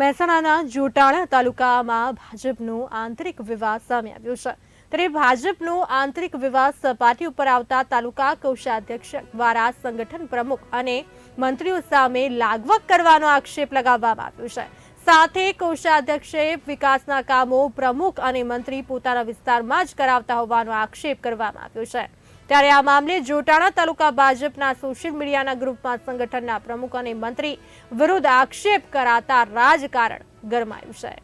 મહેસાણાના જોટાણા તાલુકામાં ભાજપનો આંતરિક વિવાદ સામે આવ્યો છે. ત્યારે ભાજપનો આંતરિક વિવાદ સપાટી ઉપર આવતા તાલુકા કોષાધ્યક્ષ દ્વારા સંગઠન પ્રમુખ અને મંત્રીઓ સામે લાગવક કરવાનો આક્ષેપ લગાવવામાં આવ્યો છે. સાથે કોષાધ્યક્ષે વિકાસના કામો પ્રમુખ અને મંત્રી પોતાના વિસ્તારમાં જ કરાવતા હોવાનો આક્ષેપ કરવામાં આવ્યો છે. ત્યારે આ મામલે જોટાણા તાલુકા ભાજપના સોશિયલ મીડિયાના ગ્રુપમાં સંગઠનના પ્રમુખ અને મંત્રી વિરુદ્ધ આક્ષેપ કરાતા રાજકારણ ગરમાયું છે.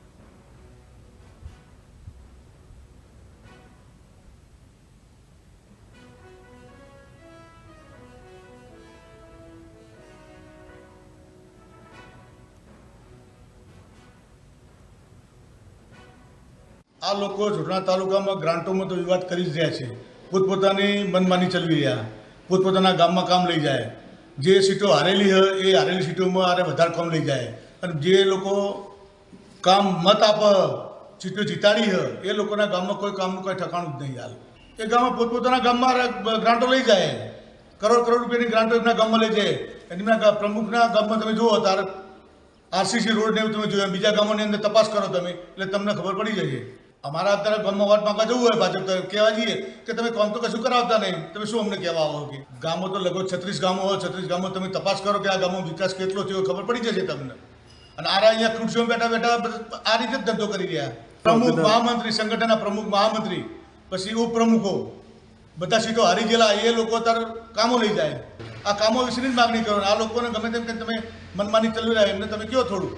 આ લોકો જોટણા તાલુકામાં ગ્રાન્ટોમાં તો વિવાદ કરી જ રહ્યા છે. પોતપોતાની મનમાની ચલવી રહ્યા. પોતપોતાના ગામમાં કામ લઈ જાય. જે સીટો હારેલી હોય એ હારેલી સીટોમાં આરે વધારે કામ લઈ જાય. અને જે લોકો કામ મત આપ, સીટો જીતાડી હોય એ લોકોના ગામમાં કોઈ કામનું કોઈ ઠકાણું જ નહીં હાલ. એ ગામમાં પોતપોતાના ગામમાં ગ્રાન્ટો લઈ જાય. કરોડ કરોડ રૂપિયાની ગ્રાન્ટો એમના ગામમાં લઈ જાય. એમના પ્રમુખના ગામમાં તમે જુઓ, તારે આરસીસી રોડને એવું તમે જોયા, બીજા ગામોની અંદર તપાસ કરો તમે, એટલે તમને ખબર પડી જશે. અમારા અત્યારે ગામમાં જવું હોય ભાજપ તો કહેવા જઈએ કે તમે કામ તો કશું કરાવતા નહીં. તમે શું અમને કહેવા આવો કે? ગામો તો લગભગ છત્રીસ ગામો હોય છત્રીસ ગામો તમે તપાસ કરો કે આ ગામો વિકાસ કેટલો થયો ખબર પડી જશે તમને. અને આરા અહીંયા ખુરશીઓ બેઠા બેઠા આ રીતે જ ધંધો કરી રહ્યા. પ્રમુખ મહામંત્રી સંગઠનના પ્રમુખ મહામંત્રી પછી ઉપપ્રમુખો. બધા સીટો હારી ગયેલા એ લોકો અત્યારે કામો લઈ જાય. આ કામો વિશેની જ માગણી કરો. આ લોકોને ગમે તેમ કે તમે મનમાની ચલવી રહ્યા એમને તમે કયો થોડું.